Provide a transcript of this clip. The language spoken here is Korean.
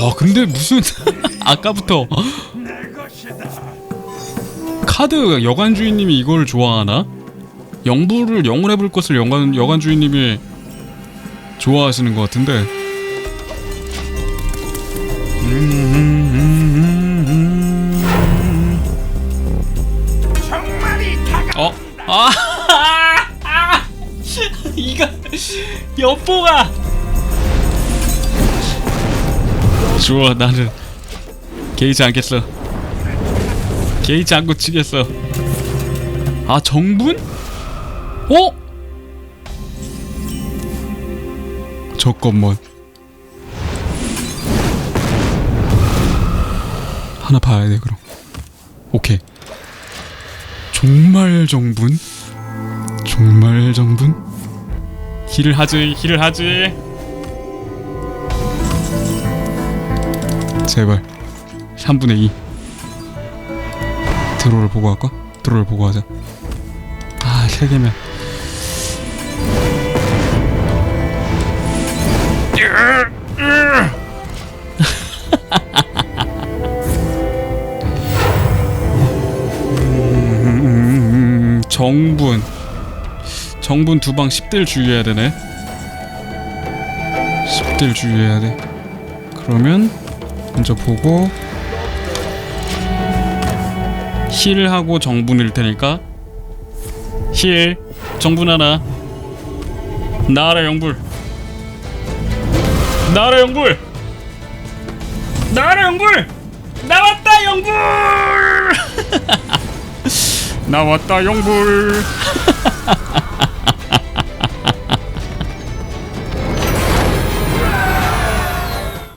와 근데 무슨 아까부터 카드 여관 주인님이 이걸 좋아하나? 영부를 영을 해볼 것을 여관 여관 주인님이 좋아하시는 것 같은데. 어? 아! 아! 이거 여보가 좋아 나는 개의치 않겠어 개의치 않고 치겠어 아 정분? 어? 잠깐만 하나 봐야 돼 그럼 오케이 정말 정분? 정말 정분? 힐을 하지 힐을 하지 제발. 3분의 2 드로를 보고 할까? 드로를 보고 하자. 아 3개면. 음, 정분. 정분 두 방 10딜 주의해야 되네. 10딜 주의해야 돼. 그러면 먼저 보고 힐 하고 정분일 테니까. 힐. 정분 하나 나라 영불. 나라 영불. 나라 영불. 나왔다 영불! 나왔다 영불